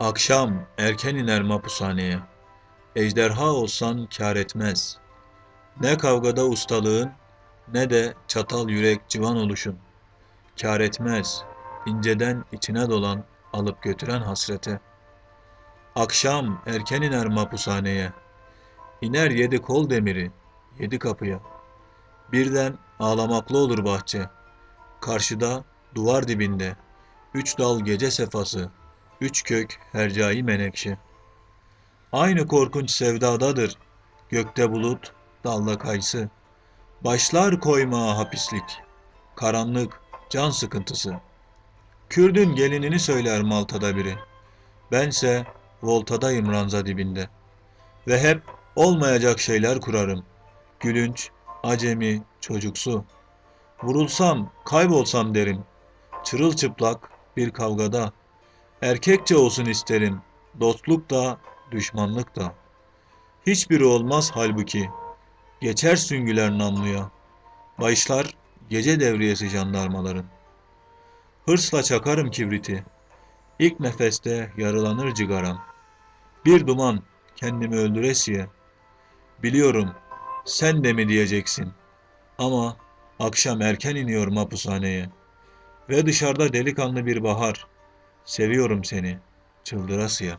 Akşam erken iner mapushaneye. Ejderha olsan kâr etmez. Ne kavgada ustalığın, ne de çatal yürek civan oluşun. Kâr etmez, inceden içine dolan, alıp götüren hasrete. Akşam erken iner mapushaneye. İner yedi kol demiri, yedi kapıya. Birden ağlamaklı olur bahçe. Karşıda, duvar dibinde, üç dal gece sefası, üç kök hercai menekşe. Aynı korkunç sevdadadır, gökte bulut, dalda kayısı. Başlar koyma hapislik, karanlık, can sıkıntısı. Kürdün gelinini söyler Malta'da biri. Bense voltadayım ranza dibinde. Ve hep olmayacak şeyler kurarım. Gülünç, acemi, çocuksu. Vurulsam, kaybolsam derim. Çırılçıplak bir kavgada. Erkekçe olsun isterim. Dostluk da, düşmanlık da. Hiçbiri olmaz halbuki. Geçer süngüler namluya. Başlar gece devriyesi jandarmaların. Hırsla çakarım kibriti. İlk nefeste yarılanır cigaram. Bir duman kendimi öldüresiye. Biliyorum sen de mi diyeceksin. Ama akşam erken iniyorum hapushaneye. Ve dışarıda delikanlı bir bahar. Seviyorum seni çıldırasıya.